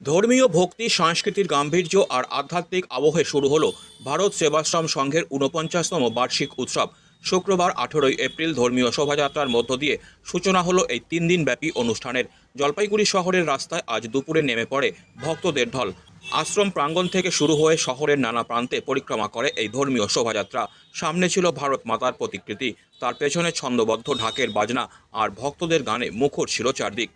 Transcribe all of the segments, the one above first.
ধর্মীয় ভক্তি, সাংস্কৃতিক গাম্ভীর্য আর আধ্যাত্মিক আবহে শুরু হলো ভারত সেবাশ্রম সংঘের ঊনপঞ্চাশতম বার্ষিক উৎসব। শুক্রবার আঠেরোই এপ্রিল ধর্মীয় শোভাযাত্রার মধ্য দিয়ে সূচনা হলো এই তিন দিনব্যাপী অনুষ্ঠানের। জলপাইগুড়ি শহরের রাস্তায় আজ দুপুরে নেমে পড়ে ভক্তদের ঢল। আশ্রম প্রাঙ্গণ থেকে শুরু হয়ে শহরের নানা প্রান্তে পরিক্রমা করে এই ধর্মীয় শোভাযাত্রা। সামনে ছিল ভারত মাতার প্রতিকৃতি। তার পেছনে ছন্দবদ্ধ ঢাকের বাজনা আর ভক্তদের গানে মুখর ছিল চারদিক।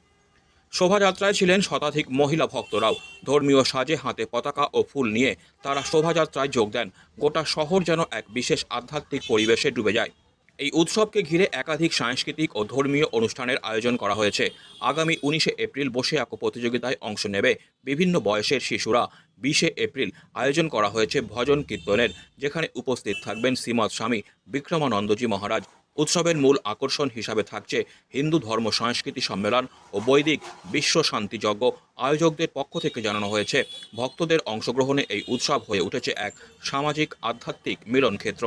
শোভাযাত্রায় ছিলেন শতাধিক মহিলা ভক্তরাও। ধর্মীয় সাজে হাতে পতাকা ও ফুল নিয়ে তারা শোভাযাত্রায় যোগ দেন। গোটা শহর যেন এক বিশেষ আধ্যাত্মিক পরিবেশে ডুবে যায়। এই উৎসবকে ঘিরে একাধিক সাংস্কৃতিক ও ধর্মীয় অনুষ্ঠানের আয়োজন করা হয়েছে। আগামী উনিশে এপ্রিল বসে আঁকো প্রতিযোগিতায় অংশ নেবে বিভিন্ন বয়সের শিশুরা। বিশে এপ্রিল আয়োজন করা হয়েছে ভজন কীর্তনের, যেখানে উপস্থিত থাকবেন শ্রীমৎ স্বামী বিক্রমানন্দজি মহারাজ। উৎসবের মূল আকর্ষণ হিসাবে থাকছে হিন্দু ধর্ম সংস্কৃতি সম্মেলন ও বৈদিক বিশ্ব শান্তি যজ্ঞ আয়োজকদের পক্ষ থেকে জানানো হয়েছে। ভক্তদের অংশগ্রহণে এই উৎসব হয়ে উঠেছে এক সামাজিক আধ্যাত্মিক মিলন ক্ষেত্র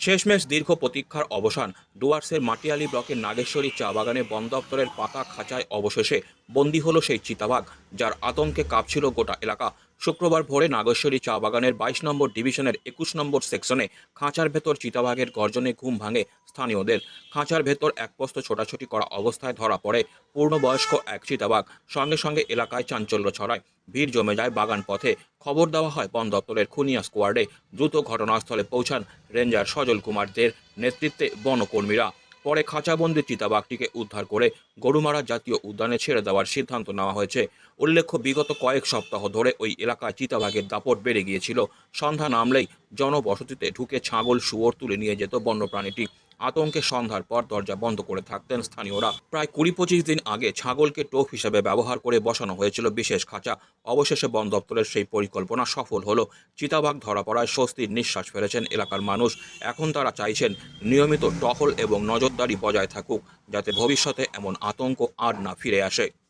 শেষমেশ দীর্ঘ প্রতীক্ষার অবসান। ডুয়ার্সের মাটিয়ালি ব্লকের নাগেশ্বরী চা বাগানে বন দপ্তরের পাতা খাঁচায় অবশেষে বন্দী হলো সেই চিতাবাঘ, যার আতঙ্কে কাঁপছিল গোটা এলাকা। শুক্রবার ভোরে নাগেশ্বরী চা বাগানের বাইশ নম্বর ডিভিশনের একুশ নম্বর সেকশনে খাঁচার ভেতর চিতাবাঘের গর্জনে ঘুম ভাঙে স্থানীয়দের। খাঁচার ভেতর এক পোস্ত ছোটাছুটি করা অবস্থায় ধরা পড়ে। পূর্ণবয়স্ক এক চিতাবাঘ সঙ্গে সঙ্গে এলাকায় চাঞ্চল্য ছড়ায়। ভিড় জমে যায় বাগান পথে। খবর দেওয়া হয়, বন দপ্তরের খুনিয়া স্কোয়াডে দ্রুত ঘটনাস্থলে পৌঁছান রেঞ্জার সজল কুমারদের নেতৃত্বে বনকর্মীরা। পরে খাঁচাবন্দি চিতাবাঘটিকে উদ্ধার করে গরুমারা জাতীয় উদ্যানে ছেড়ে দেওয়ার সিদ্ধান্ত নেওয়া হয়েছে। উল্লেখ্য, বিগত কয়েক সপ্তাহ ধরে ওই এলাকায় চিতাবাঘের দাপট বেড়ে গিয়েছিল। সন্ধ্যা নামলেই জনবসতিতে ঢুকে ছাগল, শুয়োর তুলে নিয়ে যেত বন্যপ্রাণীটি। আতঙ্কে সন্ধ্যার পর দরজা বন্ধ করে থাকতেন স্থানীয়রা। প্রায় কুড়ি পঁচিশ দিন আগে ছাগলকে টোপ হিসেবে ব্যবহার করে বসানো হয়েছিল বিশেষ খাঁচা। অবশেষে বন দপ্তরের সেই পরিকল্পনা সফল হলো। চিতাবাঘ ধরা পড়ায় স্বস্তির নিঃশ্বাস ফেলেছেন এলাকার মানুষ। এখন তারা চাইছেন নিয়মিত টহল এবং নজরদারি বজায় থাকুক, যাতে ভবিষ্যতে এমন আতঙ্ক আর না ফিরে আসে।